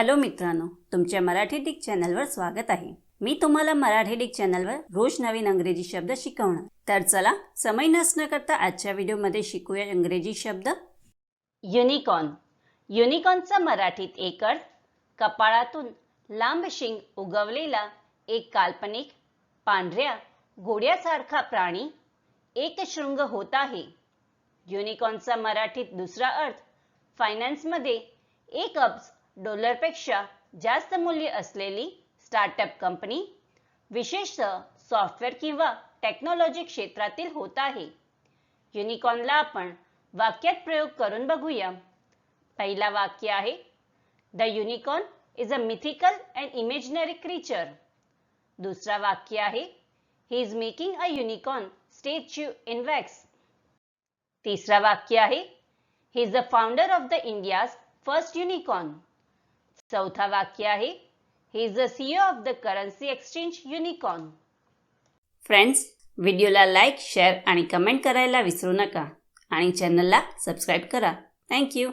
Hello मित्रांनो तुमच्या Marathi Dick चॅनलवर स्वागत आहे. मी तुम्हाला मराठी डिक चॅनलवर रोज नवीन अंग्रेजी शब्द शिकवणार. तर चला समय नसणं करता आजच्या व्हिडिओमध्ये शिकूया इंग्रजी शब्द. युनिकॉर्न. युनिकॉर्नचा मराठीत एक अर्थ कपाळातून लांब शिंग उगवलेला एक काल्पनिक पांढऱ्या घोड्यासारखा प्राणी एक शृंग होत आहे. युनिकॉर्नचा मराठीत दुसरा अर्थ फायनान्समध्ये एक अब्ज डॉलरपेक्षा जास्त मूल्य असलेली स्टार्टअप कंपनी विशेषतः सॉफ्टवेअर किंवा टेक्नॉलॉजी क्षेत्रातील होत आहे. युनिकॉर्नला आपण वाक्यात प्रयोग करून बघूया. पहिला वाक्य आहे the unicorn is a mythical and imaginary creature. दुसरा वाक्य आहे he is making a unicorn statue in wax. तिसरा वाक्य आहे he is the founder of the India's first unicorn. चौथा वाक्य आहे he is the CEO of the currency exchange unicorn friends व्हिडिओला लाईक शेअर आणि कमेंट करायला विसरू नका आणि चॅनलला सबस्क्राईब करा. थँक्यू